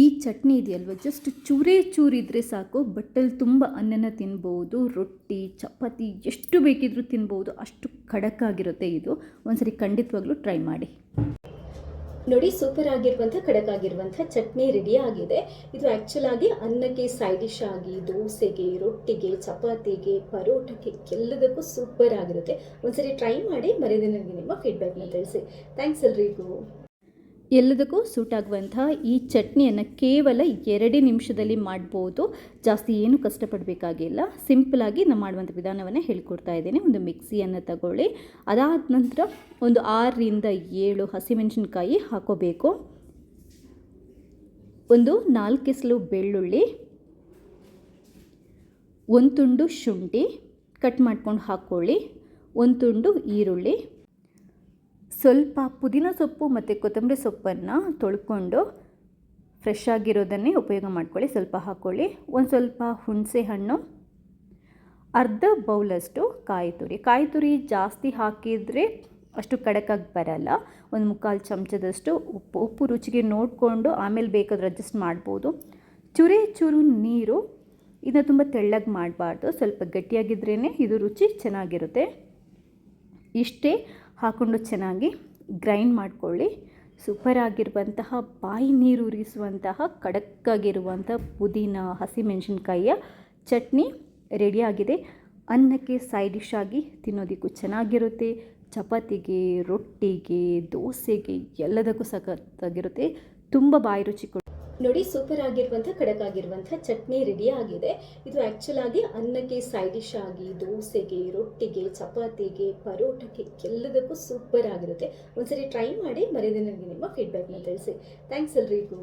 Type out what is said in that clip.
ಈ ಚಟ್ನಿ ಇದೆಯಲ್ವ? ಜಸ್ಟ್ ಚೂರೇ ಚೂರಿದ್ರೆ ಸಾಕು ಬಟ್ಟಲ್ಲಿ ತುಂಬ ಅನ್ನನ ತಿನ್ಬೋದು, ರೊಟ್ಟಿ, ಚಪಾತಿ ಎಷ್ಟು ಬೇಕಿದ್ರೂ ತಿನ್ಬೋದು, ಅಷ್ಟು ಖಡಕ್ಕಾಗಿರುತ್ತೆ ಇದು. ಒಂದ್ಸರಿ ಖಂಡಿತವಾಗ್ಲೂ ಟ್ರೈ ಮಾಡಿ. ನೋಡಿ ಸೂಪರ್ ಆಗಿರುವಂಥ ಖಡಕ್ ಆಗಿರುವಂಥ ಚಟ್ನಿ ರೆಡಿ ಆಗಿದೆ. ಇದು ಆ್ಯಕ್ಚುಲ್ ಆಗಿ ಅನ್ನಕ್ಕೆ ಸೈಡ್ ಡಿಶ್ ಆಗಿ, ದೋಸೆಗೆ, ರೊಟ್ಟಿಗೆ, ಚಪಾತಿಗೆ, ಪರೋಟಕ್ಕೆ ಎಲ್ಲದಕ್ಕೂ ಸೂಪರ್ ಆಗಿರುತ್ತೆ. ಒಂದ್ಸರಿ ಟ್ರೈ ಮಾಡಿ ಮರೆಯದೇ ನನಗೆ ನಿಮ್ಮ ಫೀಡ್ಬ್ಯಾಕ್ನ ತಿಳಿಸಿ. ಥ್ಯಾಂಕ್ಸ್ ಎಲ್ರಿಗೂ. ಎಲ್ಲದಕ್ಕೂ ಸೂಟ್ ಆಗುವಂತಹ ಈ ಚಟ್ನಿಯನ್ನು ಕೇವಲ ಎರಡೇ ನಿಮಿಷದಲ್ಲಿ ಮಾಡ್ಬೋದು. ಜಾಸ್ತಿ ಏನು ಕಷ್ಟಪಡಬೇಕಾಗಿಲ್ಲ. ಸಿಂಪಲಾಗಿ ನಾನು ಮಾಡುವಂಥ ವಿಧಾನವನ್ನು ಹೇಳ್ಕೊಡ್ತಾ ಇದ್ದೇನೆ. ಒಂದು ಮಿಕ್ಸಿಯನ್ನು ತಗೊಳ್ಳಿ. ಅದಾದ ನಂತರ ಒಂದು ಆರರಿಂದ ಏಳು ಹಸಿಮೆಣಸಿನ್ಕಾಯಿ ಹಾಕೋಬೇಕು. ಒಂದು ನಾಲ್ಕು ಬೆಳ್ಳುಳ್ಳಿ. ಒಂದು ತುಂಡು ಶುಂಠಿ ಕಟ್ ಮಾಡ್ಕೊಂಡು ಹಾಕ್ಕೊಳ್ಳಿ. ಒಂದು ತುಂಡು ಈರುಳ್ಳಿ. ಸ್ವಲ್ಪ ಪುದೀನ ಸೊಪ್ಪು ಮತ್ತು ಕೊತ್ತಂಬರಿ ಸೊಪ್ಪನ್ನು ತೊಳ್ಕೊಂಡು ಫ್ರೆಶ್ ಆಗಿರೋದನ್ನೇ ಉಪಯೋಗ ಮಾಡ್ಕೊಳ್ಳಿ. ಸ್ವಲ್ಪ ಹಾಕ್ಕೊಳ್ಳಿ. ಒಂದು ಸ್ವಲ್ಪ ಹುಣಸೆ ಹಣ್ಣು, ಅರ್ಧ ಬೌಲಷ್ಟು ಕಾಯಿ ತುರಿ. ಕಾಯಿ ತುರಿ ಜಾಸ್ತಿ ಹಾಕಿದರೆ ಅಷ್ಟು ಕಡಕಾಗಿ ಬರಲ್ಲ. ಒಂದು ಮುಕ್ಕಾಲು ಚಮಚದಷ್ಟು ಉಪ್ಪು ಉಪ್ಪು ರುಚಿಗೆ ನೋಡಿಕೊಂಡು ಆಮೇಲೆ ಬೇಕಾದ್ರೆ ಅಡ್ಜಸ್ಟ್ ಮಾಡ್ಬೋದು. ಚುರಿ ಚೂರು ನೀರು, ಇದನ್ನ ತುಂಬ ತೆಳ್ಳಗೆ ಮಾಡಬಾರ್ದು. ಸ್ವಲ್ಪ ಗಟ್ಟಿಯಾಗಿದ್ರೇ ಇದು ರುಚಿ ಚೆನ್ನಾಗಿರುತ್ತೆ. ಇಷ್ಟೇ ಹಾಕ್ಕೊಂಡು ಚೆನ್ನಾಗಿ ಗ್ರೈಂಡ್ ಮಾಡಿಕೊಳ್ಳಿ. ಸೂಪರ್ ಆಗಿರುವಂತಹ ಬಾಯಿ ನೀರು ಉರಿಸುವಂತಹ ಖಡಕ್ಕಾಗಿರುವಂಥ ಪುದೀನ, ಹಸಿಮೆಣಸಿನ್ಕಾಯಿಯ ಚಟ್ನಿ ರೆಡಿಯಾಗಿದೆ ಅನ್ನಕ್ಕೆ ಸೈಡ್ ಡಿಶ್ ಆಗಿ ತಿನ್ನೋದಕ್ಕೂ ಚೆನ್ನಾಗಿರುತ್ತೆ. ಚಪಾತಿಗೆ, ರೊಟ್ಟಿಗೆ, ದೋಸೆಗೆ ಎಲ್ಲದಕ್ಕೂ ಸಖತ್ತಾಗಿರುತ್ತೆ. ತುಂಬ ಬಾಯಿ ರುಚಿ ನೋಡಿ ಸೂಪರ್ ಆಗಿರುವಂಥ ಖಡಕ್ ಆಗಿರುವಂಥ ಚಟ್ನಿ ರೆಡಿ ಆಗಿದೆ. ಇದು ಆ್ಯಕ್ಚುಲ್ ಆಗಿ ಅನ್ನಕ್ಕೆ ಸೈಡ್ ಡಿಶ್ ಆಗಿ, ದೋಸೆಗೆ, ರೊಟ್ಟಿಗೆ, ಚಪಾತಿಗೆ, ಪರೋಟಕ್ಕೆ ಎಲ್ಲದಕ್ಕೂ ಸೂಪರ್ ಆಗಿರುತ್ತೆ. ಒಂದ್ಸರಿ ಟ್ರೈ ಮಾಡಿ ಮರೆಯದೇ ನನಗೆ ನಿಮ್ಮ ಫೀಡ್ಬ್ಯಾಕ್ನ ತಿಳಿಸಿ. ಥ್ಯಾಂಕ್ಸ್ ಎಲ್ರಿಗೂ.